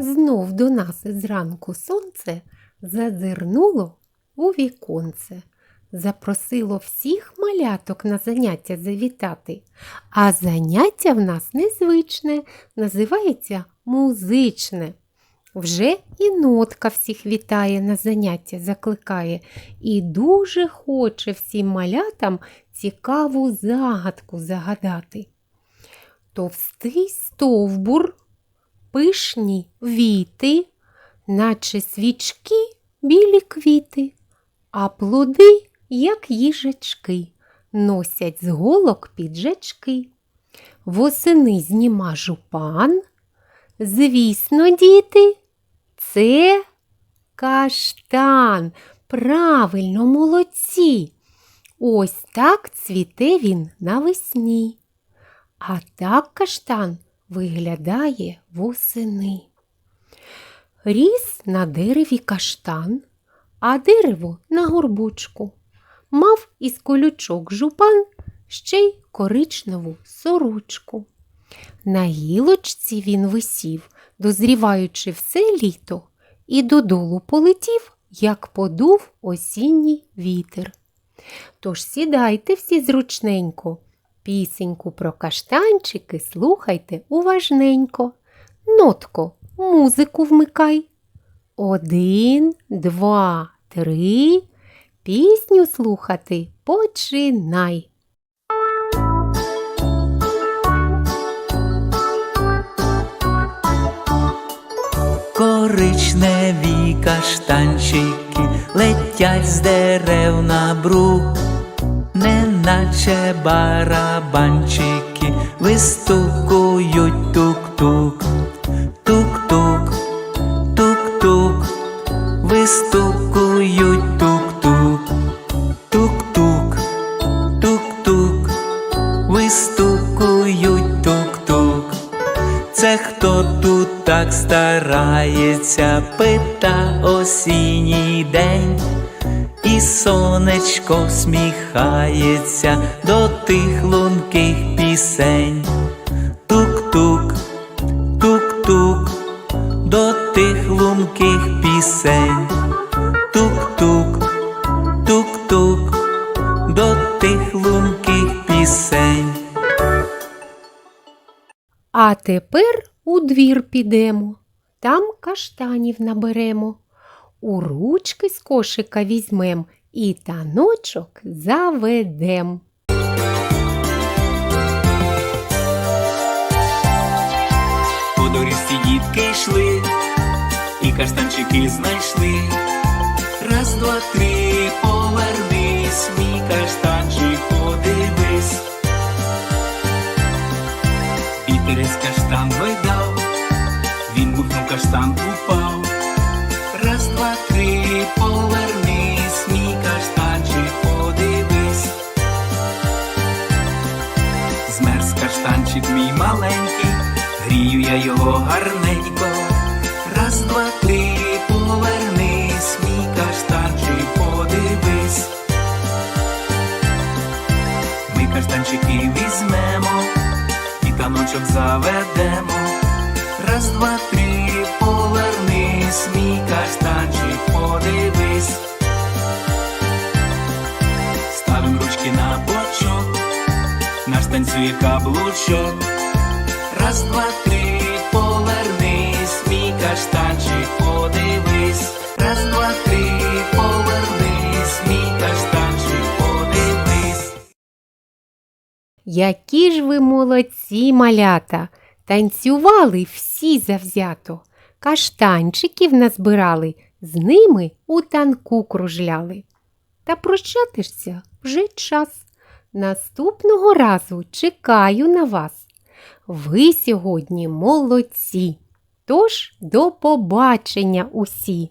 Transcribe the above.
Знов до нас зранку сонце зазирнуло у віконце, запросило всіх маляток на заняття завітати. А заняття в нас незвичне, називається музичне. Вже і нотка всіх вітає на заняття, закликає, і дуже хоче всім малятам цікаву загадку загадати. Товстий стовбур пишні віти, наче свічки білі квіти, а плоди, як їжачки, носять з голок піджачки. Восени зніма жупан. Звісно, діти, це каштан. Правильно, молодці. Ось так цвіте він навесні. А так каштан виглядає восени. Ріс на дереві каштан, а дерево на горбочку. Мав із колючок жупан ще й коричневу сорочку. На гілочці він висів, дозріваючи все літо, і додолу полетів, як подув осінній вітер. Тож сідайте всі зручненько, Пісеньку про каштанчики слухайте уважненько. Нотко, музику вмикай. Один, два, три. Пісню слухати починай. Коричневі каштанчики летять з дерев на брук, неначе барабанчики вистукують тук-тук, тук-тук, тук-тук, вистукують тук-тук, тук-тук, тук-тук, вистукують тук-тук. Це хто тут так старається, пита осінній день, і сонечко сміхається до тих лунких пісень. Тук-тук, тук-тук, до тих лунких пісень. Тук-тук, тук-тук, до тих лунких пісень. А тепер у двір підемо, там каштанів наберемо. У ручки з кошика візьмем і таночок заведем. По доріжці дітки йшли, і каштанчики знайшли. Раз, два, три, каштан видав, він бухнув каштан упав. Раз, два, три, повернись, мій каштанчик, подивись. Змерз каштанчик мій маленький, грію я його гарненько. Раз, два, три, повернись, мій каштанчик, подивись. Ми каштанчики візьмемо таночок заведемо. Раз, два, три, повернись, мій каштанчик, подивись. Ставим ручки на бочок, наш танцює каблучок. Раз, два, три, повернись, мій каштанчик, подивись. Які ж ви молодці, малята! Танцювали всі завзято, каштанчиків назбирали, з ними у танку кружляли. Та прощатися вже час. Наступного разу чекаю на вас. Ви сьогодні молодці. Тож до побачення усі!